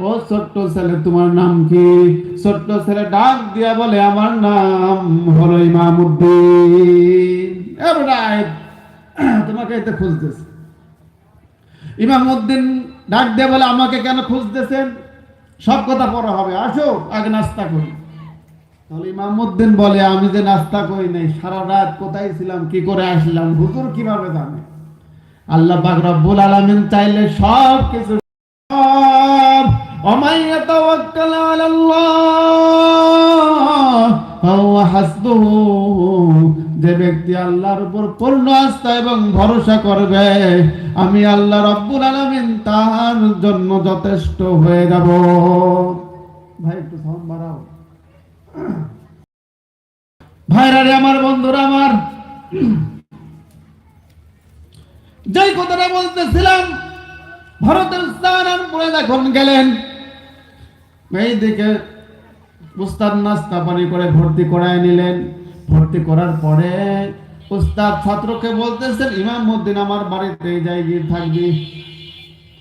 ও ছোট্ট ছেলে, তোমার নাম কি? ছোট্ট ছেলে ডাক দিয়া বলে, আমার নাম হলো ইমামুদ্দিন। তোমাকে এতে খুঁজতেছে। ইমামউদ্দিন ডাক দিয়ে বলে, আমাকে কেন খুঁজতেছেন? সব কথা পরে হবে। আসো, আগে নাস্তা করি। তাহলে ইমামউদ্দিন বলে, আমি যে নাস্তা করি নাই, সারা রাত কোথায় ছিলাম? কি করে আসলাম? হুজুর কীভাবে জানে? আল্লাহ পাক রব্বুল আলামিন চাইলে সব কিছু ومن يتوكل على الله فهو حسبه যে ব্যক্তি আল্লাহর উপর পূর্ণ আস্থা এবং ভরসা করবে আমি আল্লাহ রব্বুল আলামিন তার জন্য যথেষ্ট হয়ে যাব ভাই একটু সাউন্ড বাড়াও ভাইরা রে আমার বন্ধুরা আমার যেই কথাটা বলতেছিলাম ভারতের স্থানান্তরে যখন গেলেন এই দিকে উস্তাদ নাস্তা পানি করে ভর্তি করায় নিলেন। ভর্তি করার পরে উস্তাদ ছাত্রকে বলতেছেন, ইমাম মদ্দিন, আমার বাড়িতে যাই, গিয়ে থাকবি।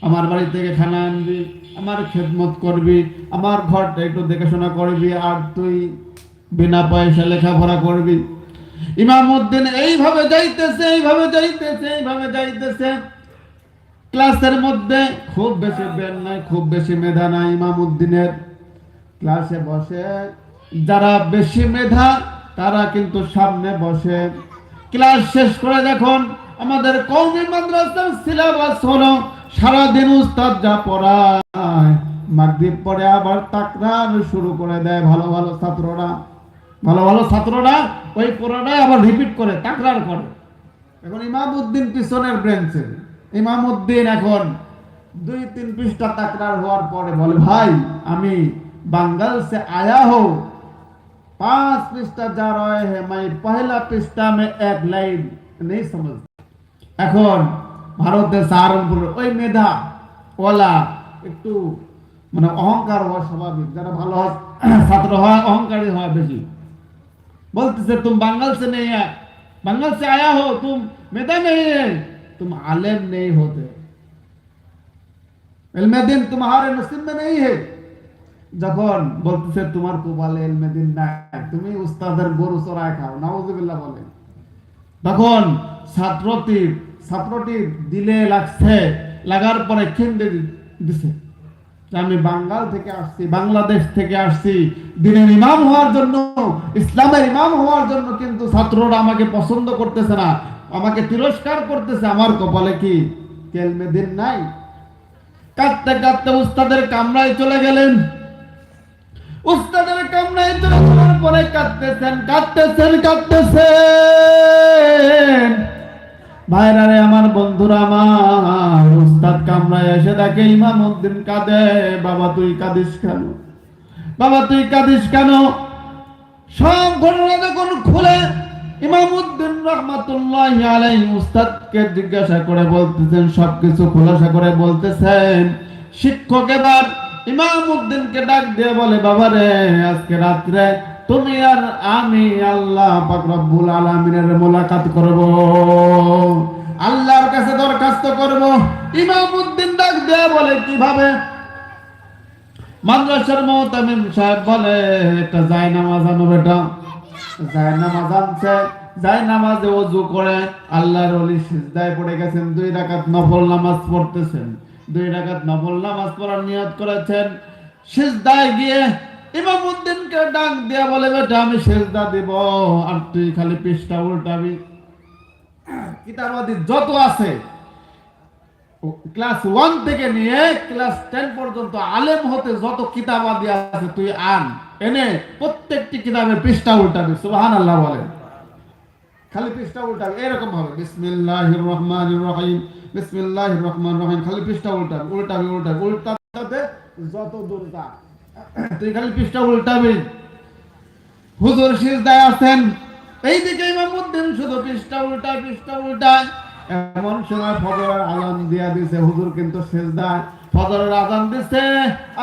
আমার বাড়ি থেকে খানা আনবি, আমার খেদমত করবি, আমার ঘরটা একটু দেখাশোনা করবি, আর তুই বিনা পয়সা লেখাপড়া করবি। ইমাম উদ্দিন এইভাবে যাইতেছে এইভাবে যাইতেছে এইভাবে যাইতেছে। ক্লাসের মধ্যে খুব বেশি বেন নাই, খুব বেশি মেধা নাই ইমাম উদ্দিনের ক্লাসে বসে, যারা বেশি মেধা, তারা কিন্তু সামনে বসে। ক্লাস শেষ করে যখন আমাদের কৌমি মাদ্রাসার সিলেবাস হলো, সারাদিন উস্তাদ যা পড়ায়, মাগরিব পরে আবার তাকরার শুরু করে দেয় ভালো ভালো ছাত্ররা। ভালো ভালো ছাত্ররা ওই পড়াটাই আবার রিপিট করে, তাকরার করে। এখন ইমামউদ্দিন পিছনের ব্রেঞ্চে ইমামউদ্দিন এখন দুই তিন পৃষ্ঠা তাকরার হওয়ার পরে বলে ভাই আমি বাঙ্গাল সে আয়া হো पांच पृष्ठा जा रहे हैं मैं पहला पृष्ठा में एक लाइन नहीं समझ এখন ভারতের সাহারনপুর ওই মেধা ওলা একটু মানে অহংকার হওয়া স্বাভাবিক যারা ভালো হয় ছাত্র হয় অহংকারী হয় বেশি बोलते तुम बंगाल से नहीं है बंगाल से आया हो तुम मेधा नहीं है तुम आलेम नहीं होते इल्म दिन तुम्हारे नसीब में नहीं है যখন বলতেছে তোমার কোবালে এলমে দিন নাই তুমি উস্তাদের গরু চড়ায় খাও নাউজুবিল্লাহ বলে তখন ছাত্রটি ছাত্রটি দিলে লাগছে লাগার পরে খেন্দে দিছে যে আমি বাঙ্গাল থেকে আসছি বাংলাদেশ থেকে আসছি দিনের ইমাম হওয়ার জন্য ইসলামের ইমাম হওয়ার জন্য কিন্তু ছাত্ররা আমাকে পছন্দ করতেছে না আমাকে তিরস্কার করতেছে, আমার কপালে কি কেলমে দিন নাই? কাঁদতে কাঁদতে উস্তাদের কামরায় চলে গেলেন। উস্তাদের কামরায় চলে যাওয়ার পরে কাঁদতেছেন কাঁদতেছেন কাঁদতেছেন। ভাইরা রে আমার বন্ধুরা আমার, উস্তাদ কামরায় এসে দেখে ইমাম উদ্দিন কাঁদে, বাবা, তুই কাঁদিস কেন? বাবা, তুই কাঁদিস কেন? সব ঘটনা যখন খুলে ইমাম উদ্দিন রহমাতুল্লাহ আলাই উস্তাদকে জিজ্ঞাসা করে বলতেছেন, সবকিছু খোলাসা করে বলতেছেন, শিক্ষক এবার ইমাম উদ্দিনকে ডাক দিয়ে বলে, বাবা রে, আজকে তুমি আর আমি আল্লাহ পাক রব্বুল আলামিনের মোলাকাত করব। আল্লাহর কাছে দরখাস্ত করব। ইমাম উদ্দিন ডাক দিয়ে বলে, কীভাবে? মাদ্রাসার মোহতামিম সাহেব বলে, একটা যায় নামাজ আনো বেটা নামাজ আনছে যায় নামাজে করে, আল্লাহর সিজদায় পড়ে গেছেন, দুই রাকাত নফল নামাজ পড়তেছেন। দুই রাকাত নফল নামাজ পড়ার করেছেন। সিজদায় গিয়ে ইমামউদ্দিনকে ডাক দিয়া বলে, বেটা, আমি সিজদা দিব, আর তুই খালি পৃষ্ঠা উল্টাবি। কিতাবাদি যত আছে ক্লাস ওয়ান থেকে নিয়ে ক্লাস টেন পর্যন্ত আলেম হতে যত কিতাবাদি আছে তুই আন। এনে প্রত্যেকটি কিতাবের পৃষ্ঠা উল্টাবি সুবহান আল্লাহ বলেন। খালি পৃষ্ঠা উল্টাবি, এরকম ভাবে। বিসমিল্লাহির রহমানির রহিম, বিসমিল্লাহির রহমানির রহিম, খালি পৃষ্ঠা উল্টাবি উল্টাবি উল্টাবি, উল্টাতে যত দূর যা তুই খালি পৃষ্ঠা উল্টাবি। হুজুর সিজদায় আছেন। এইদিকে ইমামউদ্দিন শুধু পৃষ্ঠা উল্টায় পৃষ্ঠা উল্টায়। এমন সময় ফজরের আজান দিয়া দিছে, হুজুর কিন্তু সিজদায় ফজরের আজান দিছে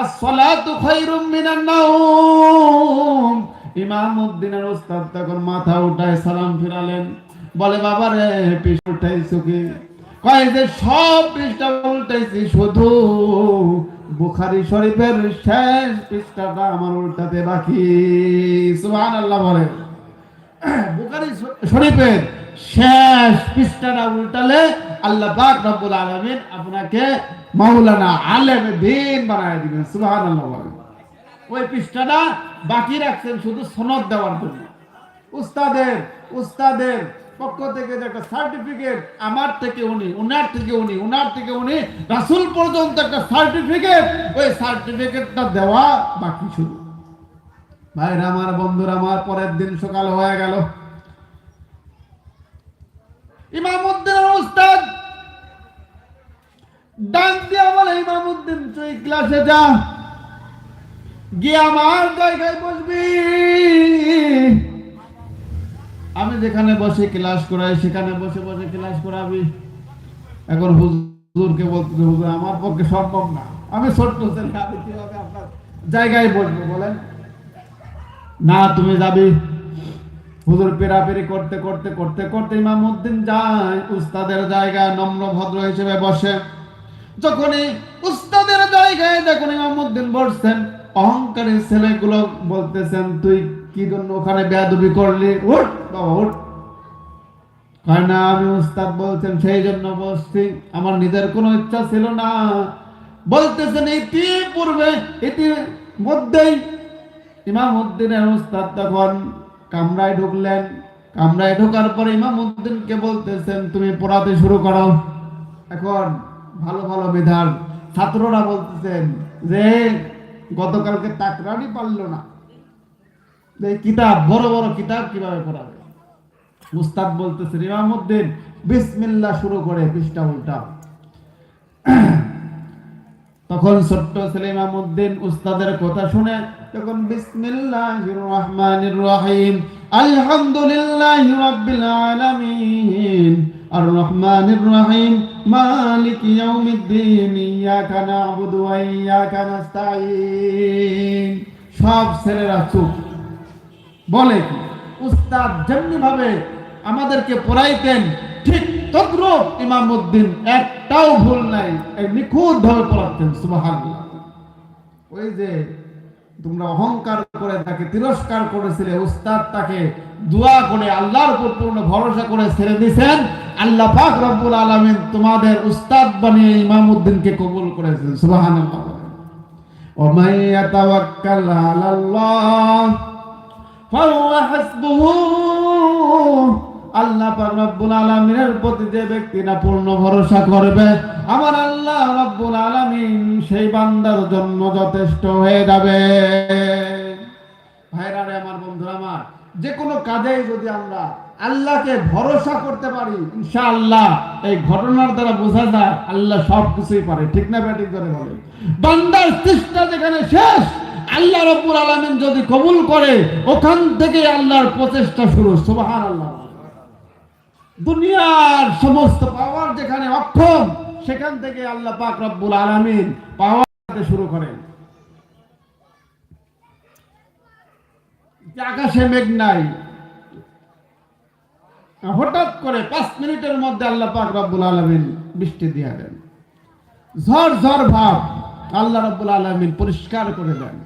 as-salatu খায়রুম মিনান নাওম। ইমামউদ্দিনের উস্তাদ তখন মাথা উঠায় সালাম ফিরালেন, বলে, বাবা রে পৃষ্ঠা উঠাইছো কি? কয়, যে সব পৃষ্ঠা উল্টাইছি, শুধু বুখারি শরীফের শেষ পৃষ্ঠাটা আমার উল্টাতে বাকি। সুবহান আল্লাহ বলে বুখারি শরীফের শেষ পৃষ্ঠাটা উল্টালে আল্লাহ পাক রব্বুল আলামিন আপনাকে মাওলানা আলেম দিন বানায় দিবেন, সুবহানাল্লাহ ওই পৃষ্ঠাটা বাকি রাখছেন শুধু সনদ দেওয়ার জন্য। উস্তাদের উস্তাদের পক্ষ থেকে যে একটা সার্টিফিকেট আমার থেকে উনি, উনার থেকে উনি, উনার থেকে উনি, রাসূল পর্যন্ত একটা সার্টিফিকেট ওই সার্টিফিকেটটা দেওয়া বাকি শুধু ভাইরা, আমার বন্ধুরা, আমার পরের দিন সকাল হয়ে গেল। ইমামউদ্দিন উস্তাদ। ডাক দিয়া বলে ইমামউদ্দিন তুই ক্লাসে যা। গিয়ে আমার জায়গায় বসবি। আমি যেখানে বসে ক্লাস করাই, সেখানে বসে বসে ক্লাস করাবি। এখন হুজুরকে বলতে হুজুর, আমার পক্ষে সম্ভব না। আমি ছোট্ট ছেলে, আমি কীভাবে আপনার জায়গায় বসবো বলেন? না, তুমি যাবি। হুজুর পেরাপেরি করতে করতে করতে করতে ইমামউদ্দিন যায়, উস্তাদের জায়গায় নম্র ভদ্র হিসেবে বসে। যখনই উস্তাদের জায়গায় যখন ইমামউদ্দিন বসছেন, অহংকারী ছেলেগুলো বলতেছেন, তুই কি জন্য ওখানে বেয়াদবি করলি? উঠ, বাবা, উঠ। না, আমি উস্তাদ বলছেন, সেই জন্য বসছি। আমার নিজের কোনো ইচ্ছা ছিল না। বলতেছেন ইতি পূর্বে ইতি মধ্যেই ইমাম উদ্দিনের উস্তাদ তখন কামরায় ঢুকলেন। কামরায় ঢোকার পরে ইমাম উদ্দিনকে বলতেছেন, তুমি পড়াতে শুরু করো। এখন ভালো ভালো মেধার ছাত্ররা বলতেছেন যে, গতকালকে তাকরানি পারল না। যে কিতাব, বড় বড় কিতাব কীভাবে পড়াবে? মুস্তাদ বলতেছেন ইমাম উদ্দিন বিসমিল্লাহ শুরু করে পৃষ্ঠা উল্টা তখন ছোট্ট ছেলে ইমামউদ্দিন উস্তাদের কথা শুনে তখন বিসমিল্লাহির রহমানির রহিম, আলহামদুলিল্লাহি রাব্বিল আলামিন। আর রহমানির রহিম, মালিক ইয়াউমিদ্দিন, ইয়াকা না'বুদু ওয়া ইয়াকা নাস্তাঈন। সব ছেলেরা চুপ। বলে উস্তাদ যেমনি ভাবে আমাদেরকে পড়াইতেন, ঠিক তদ্রুপ ইমামউদ্দিন একটাও ভুল নাই এক নিখুঁত ভাবে পড়াতেন সুবহানাল্লাহ ওই যে তোমরা অহংকার করে তাকে তিরস্কার করেছিলে উস্তাদ তাকে দোয়া করে আল্লাহর উপর পূর্ণ ভরসা করে ছেড়ে দিয়েছেন আল্লাহ পাক রব্বুল আলামিন তোমাদের উস্তাদ বানিয়ে ইমামউদ্দিনকে কবুল করেছেন সুবহানাল্লাহ ومن يتوكل على الله فهو حسبه আল্লাহ রব্বুল আলামিনের প্রতি যে ব্যক্তিরা পূর্ণ ভরসা করবে, আমার আল্লাহ রব্বুল আলামিন সেই বান্দার জন্য যথেষ্ট হয়ে যাবে। ভাইরা রে আমার বন্ধুরা আমার যে কোনো কাজে যদি আমরা আল্লাহকে ভরসা করতে পারি, ইনশাআল্লাহ এই ঘটনার দ্বারা বোঝা যায় আল্লাহ সব কিছুই পারে। ঠিক না ব্যাটিক করে বলে বান্দার চেষ্টা যেখানে শেষ, আল্লাহ রব্বুল আলামিন যদি কবুল করে, ওখান থেকে আল্লাহর প্রচেষ্টা শুরু। সুবহান আল্লাহ দুনিয়ার সমস্ত পাওয়ার যেখানে অক্ষম, সেখান থেকে আল্লাহ পাক রব্বুল আলামিন পাওয়ার শুরু করেন। আকাশে মেঘ নাই, হঠাৎ করে পাঁচ মিনিটের মধ্যে আল্লাহ পাক রব্বুল আলামিন বৃষ্টি দিয়ে দেন। ঝড় ঝড় ভাব আল্লাহ রব্বুল আলামিন পরিষ্কার করে দেন।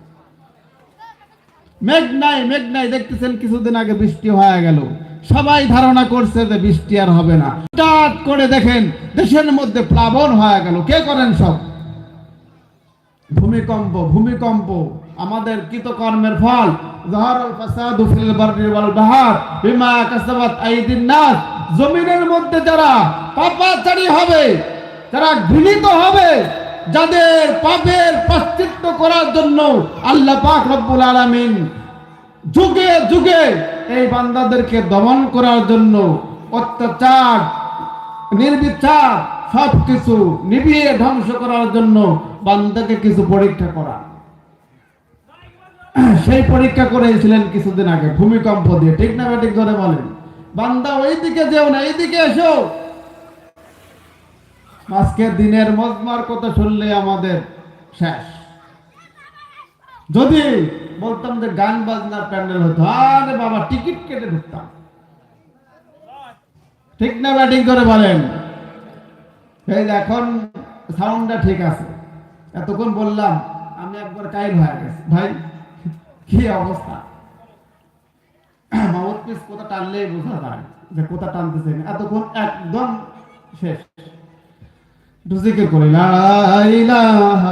মেঘ নাই মেঘ নাই, দেখতেছেন কিছুদিন আগে বৃষ্টি হয়ে গেল। সবাই ধারণা করছে যে বৃষ্টি আর হবে না। হঠাৎ করে দেখেন, দেশের মধ্যে প্লাবন হয়ে গেল। কে করেন সব? ভূমিকম্প ভূমিকম্প। আমাদের কৃতকর্মের ফল। জমিনের মধ্যে যারা পাপাচারী হবে ঘৃণিত হবে, যাদের পাপের করার জন্য আল্লাহ পাক রব্বুল আলামিন যুগে যুগে এই বান্দাদেরকে দমন করার জন্য অত্যাচার, নির্বিচার সবকিছু নিভিয়ে ধ্বংস করার জন্য বান্দাকে কিছু পরীক্ষা করা। সেই পরীক্ষা করেছিলেন কিছুদিন আগে, ভূমিকম্প দিয়ে। ঠিক না ব্যাটিক ধরে বলেন? বান্দা ওই দিকে যেও না, এইদিকে এসো। আজকে দিনের মজমার কথা শুনলে আমাদের শেষ। যদি বলতাম যে গান বাজনার প্যান্ডেল হতো। আরে বাবা, টিকিট কেটে ঢুকতাম। ঠিক না ব্যাটিং করে বলেন? এখন সাউন্ডটা ঠিক আছে। এতক্ষণ বললাম, আমি একবার কাইল হয়ে গেছি। ভাই, কি অবস্থা? মাউথ পিস কোথা টানলেই বোঝা যায় যে কোথা টানতেছে এতক্ষণ একদম শেষ। একটু জিকির করি ইল্লাল্লাহ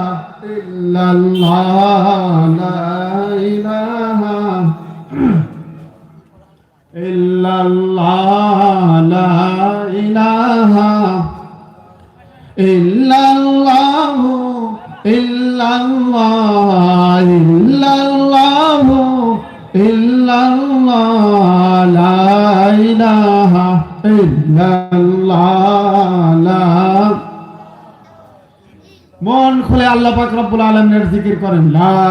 ইল্লাল্লাহ ইল্লাল্লাহ ইল্লাল্লাহ লা ইলাহা ইল্লাল্লাহ। খুলে আল্লাহ পাক রব্বুল আলামিনের জিকির করেন লা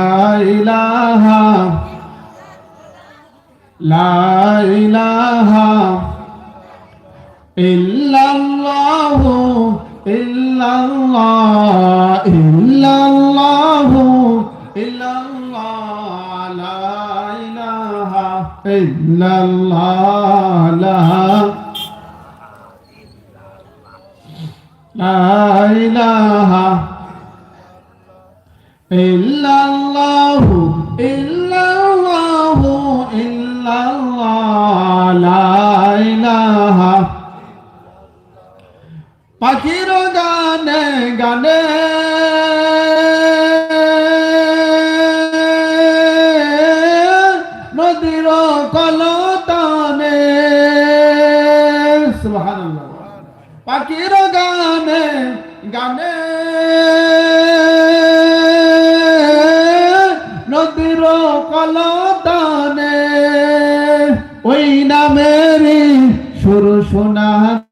ইলাহা লা ইলাহা ইল্লাল্লাহ ইল্লাল্লাহ ইল্লাল্লাহ ইল্লাল্লাহ লা ইলাহা ইল্লাল্লাহ লা لا إله ইল্লাল্লাহু ইল্লাল্লাহু ইল্লাল্লাহ লা ইলাহা। পাখির গানে গানে। নদীর কলতানে। সুবহানাল্লাহ। পাখির গানে গানে।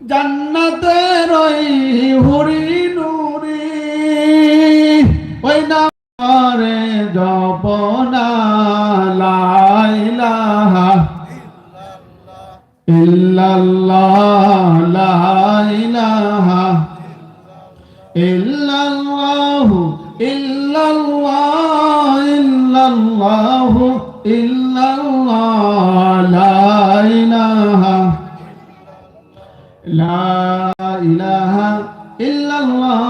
জান্নাতের রই হুরি নুরি। ওই নামে জপনা লাইলাহা ইল্লাল্লাহ লা ইলাহা ইলাহা ইল্লাল্লাহ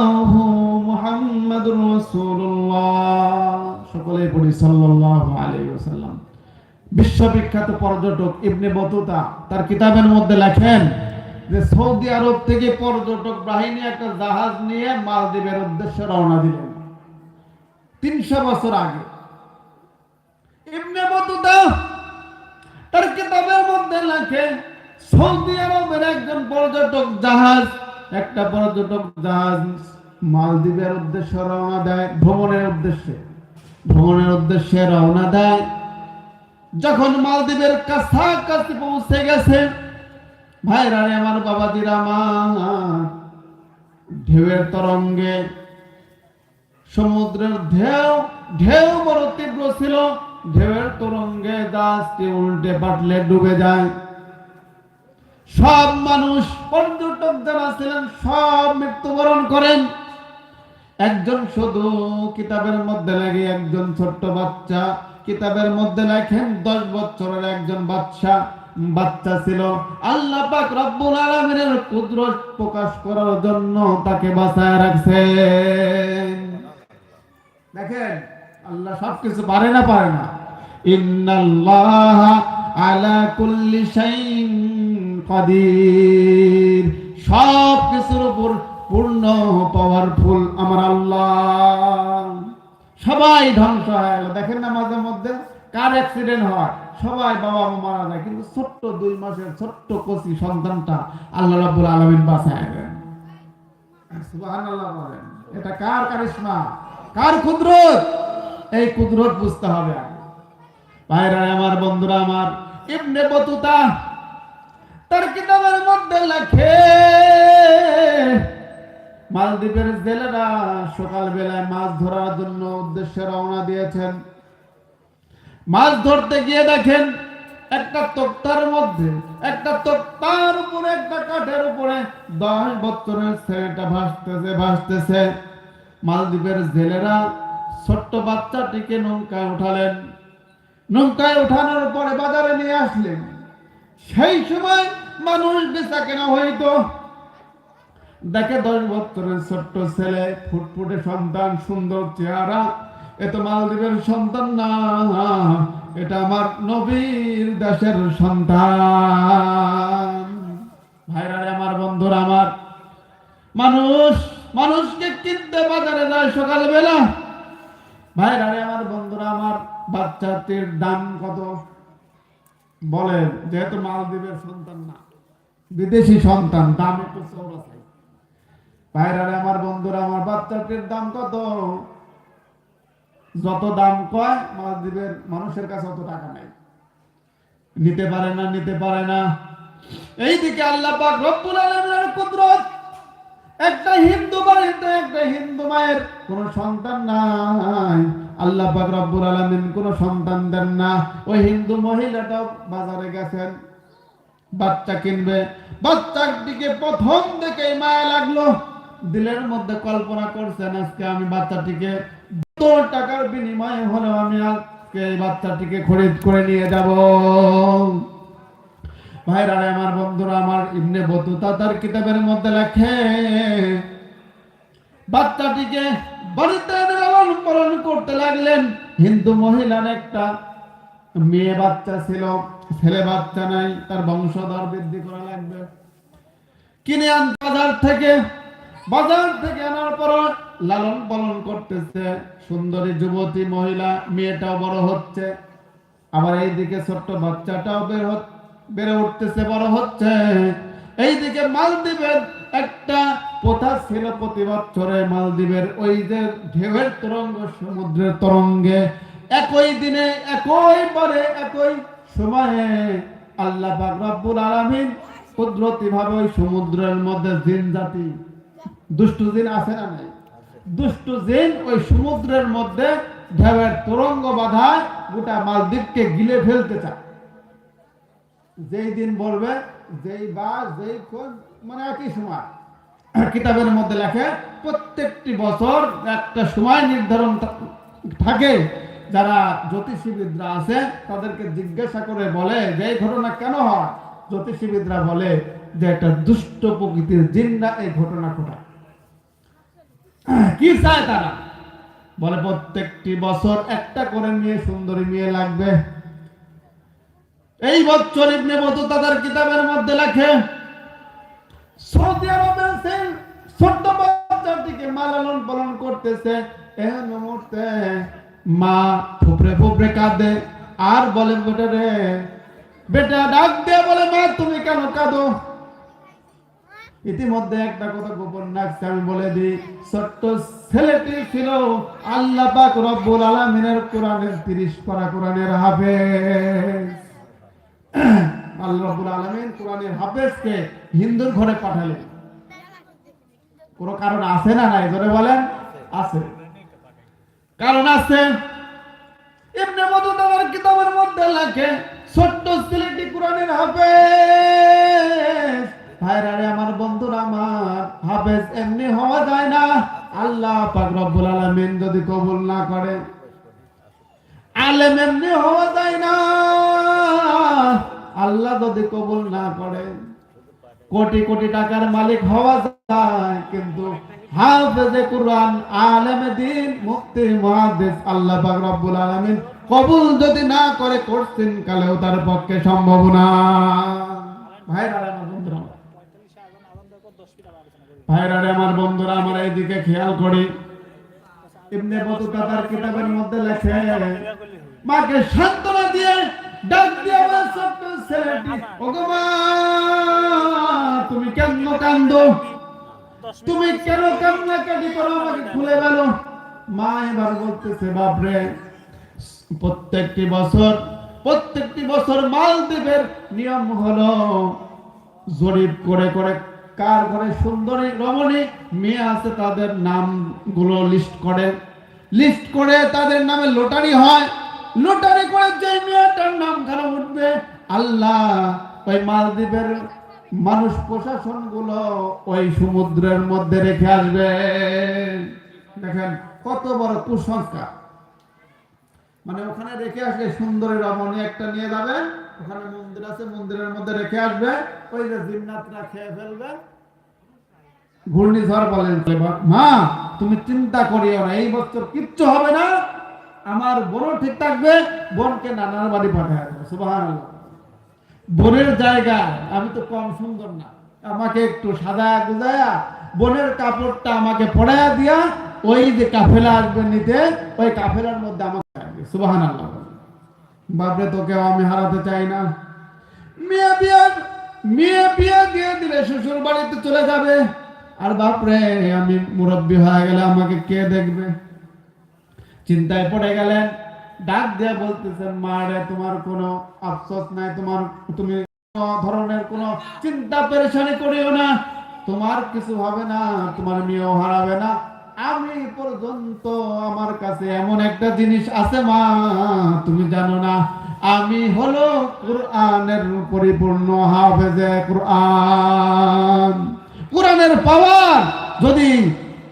মুহাম্মাদুর সকলে পড়ি, সাল্লাল্লাহু বিশ্ববিখ্যাত পর্যটক ইবনে বতুতা তার কিতাবের মধ্যে লেখেন যে, সৌদি আরব থেকে পর্যটক বাহিনী একটা জাহাজ নিয়ে মালদ্বীপের উদ্দেশ্যে রওনা দিলেন। তিনশো বছর আগে। ইবনে বতুতা তার কিতাবের মধ্যে লেখে সৌদি আরবের একজন পর্যটক জাহাজ, একটা পর্যটক জাহাজ মালদ্বীপের উদ্দেশ্যে রওনা দেয়, ভ্রমণের উদ্দেশ্যে। ভ্রমণের উদ্দেশ্যে রওনা দেয়। যখন মালদ্বীপের কাছাকাছি পৌঁছে গেছে, ভাইরা আমার বাবাজিরা আমার ঢেউয়ের তরঙ্গে, সমুদ্রের ঢেউ ঢেউ বড় তীব্র ছিল, ঢেউয়ের তরঙ্গে জাহাজটি উল্টে পাটলে ডুবে যায়। সব মানুষ পর্যটক যারা ছিলেন, সব মৃত্যুবরণ করেন। একজন শুধু কিতাবের মধ্যে লাগে একজন ছোট্ট বাচ্চা, কিতাবের মধ্যে লেখেন, দশ বছরের একজন বাচ্চা বাচ্চা ছিল। আল্লাহ পাক রব্বুল আলামিনের কুদরত প্রকাশ করার জন্য তাকে বাঁচায় রাখছেন। দেখেন, আল্লাহ সবকিছু পারে না পারে না। ইন্নাল্লাহ আলা কুল্লি শাইইন কাদির। সব কিছুর উপর পূর্ণ পাওয়ারফুল আমার আল্লাহ। সবাই ধ্বংস হয়ে গেল। দেখেন না, মাঝে মধ্যে কার অ্যাক্সিডেন্ট হয়? সবাই বাবা মারা যায়, কিন্তু ছোট্ট দুই মাসের ছোট্ট কচি সন্তানটা আল্লাহ রাব্বুল আলামিন বাঁচায় দেন। সুবহানাল্লাহ বলেন, এটা কার কারিশমা? কার কুদরত? এই কুদরত বুঝতে হবে। ভাইরা, আমার বন্ধুরা, আমার ইবনে বতুতা তার কিতাবের মধ্যে লেখে, মালদ্বীপের জেলেরা সকালবেলায় মাছ ধরার জন্য উদ্দেশ্যে রওনা দিয়েছেন। মাছ ধরতে গিয়ে দেখেন একটা তক্তার মধ্যে, একটা তক্তার উপরে, একটা কাঠের উপরে দশ বছরের ছেলেটা ভাসতেছে ভাসতেছে। মালদ্বীপের জেলেরা ছোট্ট বাচ্চাটিকে নৌকায় উঠালেন। নৌকায় উঠানোর পরে বাজারে নিয়ে আসলেন। সেই সময় মানুষ বেচা কেনা হইতো। দেখে দশ বছরের ছোট্ট ছেলে, ফুটফুটে সন্তান, সুন্দর চেহারা, এ তো মালদ্বীপের সন্তান না, এটা আমার নবীর দেশের সন্তান। ভাইরা আমার বন্ধুরা আমার, মানুষ, মানুষকে কিনতে বাজারে যায় সকালবেলা। ভাইরা আমার বন্ধুরা আমার, বাচ্চাটির দাম কত? বলেন, যেহেতু মালদ্বীপের সন্তান না, বিদেশি সন্তান, দাম একটু চৌড়া চাই ভাইরারে আমার বন্ধুরা, আমার বাচ্চাটির দাম কত? যত দাম কয়, মালদ্বীপের মানুষের কাছে অত টাকা নাই। নিতে পারে না, নিতে পারে না। এইদিকে আল্লাহ পাক রব্বুল আলামিনের কুদরত একটা হিন্দু বাড়িতে একটা হিন্দু মায়ের কোন সন্তান নাই। আল্লাহ পাক আলামিন কোন সন্তান দেন না। ওই হিন্দু মহিলাটাও বাজারে গেছেন, বাচ্চা কিনবে। বাচ্চার দিকে প্রথম থেকে মায়া লাগল। দিলের মধ্যে কল্পনা করছেন, আজকে আমি বাচ্চাটিকে দু টাকার বিনিময়ে হলেও আমি আজকে এই বাচ্চাটিকে খরিদ করে নিয়ে যাব। ভাইরা আমার বন্ধুরা, আমার ইবনে বতুতা তার কিতাবের মধ্যে লেখে, বাচ্চাটিকে বাড়িতে লালন পালন করতে লাগলেন। হিন্দু মহিলার একটা মেয়ে বাচ্চা ছিল, ছেলে বাচ্চা নাই, তার বংশধর বৃদ্ধি করা লাগবে। কিনে আন বাজার থেকে বাজার থেকে আনার পর লালন পালন করতেছে। সুন্দরী যুবতী মহিলা, মেয়েটাও বড় হচ্ছে। আবার এইদিকে ছোট্ট বাচ্চাটাও বের হচ্ছে। বেড়ে উঠতেছে, বড় হচ্ছে। এইদিকে মালদ্বীপের একটা প্রথা ছিল প্রতি বছরে মালদ্বীপের ওই যে ঢেউয়ের তরঙ্গ, সমুদ্রের তরঙ্গে। একই দিনে, একই পরে, একই সময়ে আল্লাহ রব্বুল আলামিন কুদরতি ভাবে ওই সমুদ্রের মধ্যে জিন জাতি, দুষ্টু জিন আছে না নাই? দুষ্টু জিন ওই সমুদ্রের মধ্যে ঢেউয়ের তরঙ্গ বাধায় গোটা মালদ্বীপকে গিলে ফেলতে চায়। যেই দিন বলবে, যেই বা, যেই কোন মানে একই সময়। কিতাবের মধ্যে লেখে, প্রত্যেকটি বছর একটা সময় নির্ধারণ থাকে। যারা জ্যোতিষীবিদরা আছে, তাদেরকে জিজ্ঞাসা করে বলে যে, এই ঘটনা কেন হয়? জ্যোতিষীবিদরা বলে যে, একটা দুষ্ট প্রকৃতির জিন্না এই ঘটনা ঘটায়। কি চায় তারা? বলে, প্রত্যেকটি বছর একটা করে মেয়ে সুন্দরী মেয়ে লাগবে। এই বছর ইবনে বতুতা তার কিতাবের মধ্যে লেখে, সৌদি আরবের সেই ছোট্ট বাচ্চাটিকে মা লালন পালন করতেছে। এহেন মুহূর্তে মা ফুপড়ে ফুপড়ে কাঁদে, আর বলে, বেটা রে, বেটা ডাক দিয়ে বলে, মা, তুমি কেন কাঁদো? ইতিমধ্যে একটা কথা গোপন রাখছে, আমি বলে দিই, ছোট্ট ছেলেটি ছিল আল্লাহ পাক রব্বুল আলামিনের কোরআনের 30 পারা কোরআনের হাফেজ। আল্লাহ রাব্বুল আলামিন কোরআনের হাফেজকে হিন্দুর ঘরে পাঠালেন। কারণ আছে না নাই? জোরে বলেন, আছে। কারণ আছে কিতাবের মধ্যে ছোট্ট ছেলেটি কোরআনের হাফেজ। আমার বন্ধুরা, আমার হাফেজ এমনি হওয়া যায় না। আল্লাহ পাক রব্বুল আলামিন যদি কবুল না করে, আলেম এমনি হওয়া যায় না। আল্লাহ যদি কবুল না করে, কোটি কোটি টাকার মালিক হওয়া যায়, কিন্তু হাফেজে কোরআন, আলেমে দিন মুক্তি মুহাদ্দিস, আল্লাহ পাক রব্বুল আলামিন কবুল যদি না করে, করছেন কালেও তার পক্ষে সম্ভব না। ভাইরা ভাইরা আমার বন্ধুরা, আমার এইদিকে খেয়াল করি। ইবনে বতুতা তার কিতাবের মধ্যে লেখে, মাকে সান্ত্বনা দিয়ে ডাক দিয়ে আমার ছেলেটি। তুমি কেন কান্দো তুমি কেন কান্না কাটি করো? আমাকে খুলে গেল মা এবার বলতেছে, বাপরে, প্রত্যেকটি বছর প্রত্যেকটি বছর মালদ্বীপের নিয়ম হলো জরিপ করে করে কার ঘরে সুন্দরী রমণী মেয়ে আছে তাদের নামগুলো লিস্ট করে। লিস্ট করে তাদের নামে লটারি হয়। লটারি করে যে মেয়েটার নাম খারাপ উঠবে, আল্লাহ, ওই মালদ্বীপের মানুষ প্রশাসনগুলো ওই সমুদ্রের মধ্যে রেখে আসবে। দেখেন, কত বড় কুসংস্কার। মানে ওখানে রেখে আসলে সুন্দরী রমণী একটা নিয়ে যাবে, ওখানে মন্দির আছে, মন্দিরের মধ্যে রেখে আসবে, ওই যে জিন্নাতরা খেয়ে ফেলবে। ঘূর্ণিঝড় বলেন, মা, তুমি চিন্তা করিও না, এই বছর কিচ্ছু হবে না। আমার বোনও ঠিক থাকবে, বোনকে নানার বাড়ি পাঠায় বোনের জায়গা, আমি তো কম সুন্দর না। আমাকে একটু সাদা গুজায়া, বোনের কাপড়টা আমাকে পড়ায়া দিয়া, ওই যে কাফেলা আসবে নিতে, ওই কাফেলার মধ্যে আমাকে সুবাহান আল্লাহ বাপরে, তোকেও আমি হারাতে চাই না। মেয়ে বিয়ে মেয়ে বিয়ে দিয়ে দিলে শ্বশুর বাড়িতে চলে যাবে। আর বাপরে, আমি মুরব্বী হয়ে গেলে আমাকে কে দেখবে? চিন্তায় পড়ে গেলেন। ডাক দিয়ে বলতেছেন, মা রে, তোমার কোনো আফসোস নাই, তোমার তুমি ধরনের কোনো চিন্তা পেরেশানি করিও না। তোমার কিছু হবে না, তোমার মেয়েও হারাবে না। আমি পর্যন্ত আমার কাছে এমন একটা জিনিস আছে মা, তুমি জানো না। আমি হলো কোরআনের পরিপূর্ণ হাফেজে কোরআন। কোরআনের পাওয়ার, যদি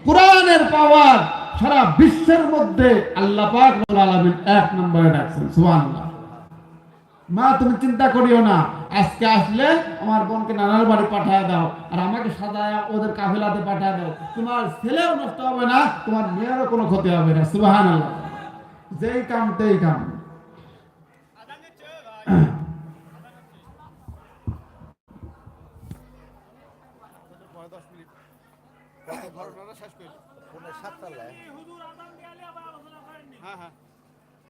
কোরআনের পাওয়ার সারা বিশ্বের মধ্যে আল্লাহ পাক আলমিন এক নম্বরে ডাকছেন সুবাহ মা তুমি চিন্তা করিও না আজকে আসলে আমার বোনকে নানার বাড়ি পাঠায় দাও আর আমাকে সাজায় ওদের কাফেলাতে পাঠায় দাও। তোমার ছেলেও নষ্ট হবে না তোমার মেয়েরও কোনো ক্ষতি হবে না সুবাহান আল্লাহ যেই কাম তেই কাম। শেষ হ্যাঁ হ্যাঁ